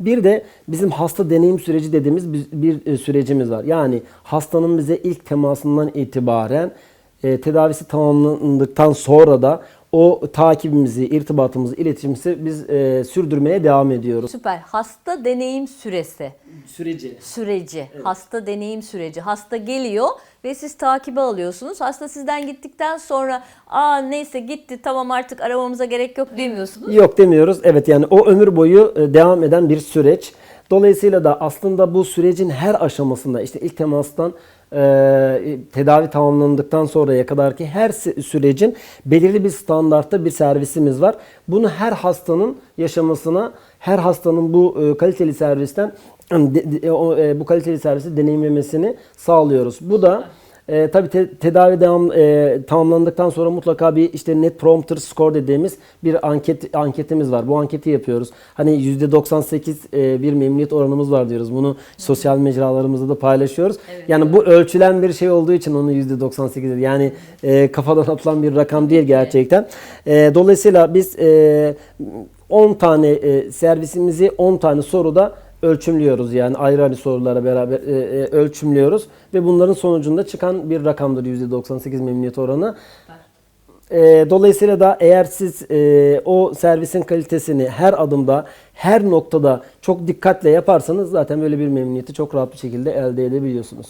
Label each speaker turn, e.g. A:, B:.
A: Bir de bizim hasta deneyim süreci dediğimiz bir, e, sürecimiz var. Yani hastanın bize ilk temasından itibaren e, tedavisi tamamlandıktan sonra da o takibimizi, irtibatımızı, iletişimimizi biz e, sürdürmeye devam ediyoruz.
B: Süper. Hasta deneyim süresi.
A: Süreci.
B: Süreci. Hasta deneyim süreci. Hasta geliyor ve siz takibe alıyorsunuz. Hasta sizden gittikten sonra aa neyse gitti tamam artık aramamıza gerek yok demiyorsunuz.
A: Yok demiyoruz. Evet yani o ömür boyu e, devam eden bir süreç. Dolayısıyla da aslında bu sürecin her aşamasında işte ilk temastan e, tedavi tamamlandıktan sonraya kadar ki her sü- sürecin belirli bir standartta bir servisimiz var. Bunu her hastanın yaşamasına, her hastanın bu e, kaliteli servisten e, bu kaliteli servisi deneyimlemesini sağlıyoruz. Bu da e, tabii te- tedavi devam e, tamamlandıktan sonra mutlaka bir işte net prompter score dediğimiz bir anket anketimiz var. Bu anketi yapıyoruz. Hani %98 e, bir memnuniyet oranımız var diyoruz. Bunu sosyal mecralarımızda da paylaşıyoruz. yani bu ölçülen bir şey olduğu için onu %98 dedi. Yani e, kafadan atılan bir rakam değil gerçekten. E, dolayısıyla biz e, 10 tane e, servisimizi 10 tane soruda ölçümlüyoruz yani ayrı ayrı sorulara beraber e, e, ölçümlüyoruz ve bunların sonucunda çıkan bir rakamdır %98 memnuniyet oranı. E, dolayısıyla da eğer siz e, o servisin kalitesini her adımda, her noktada çok dikkatle yaparsanız zaten böyle bir memnuniyeti çok rahat bir şekilde elde edebiliyorsunuz.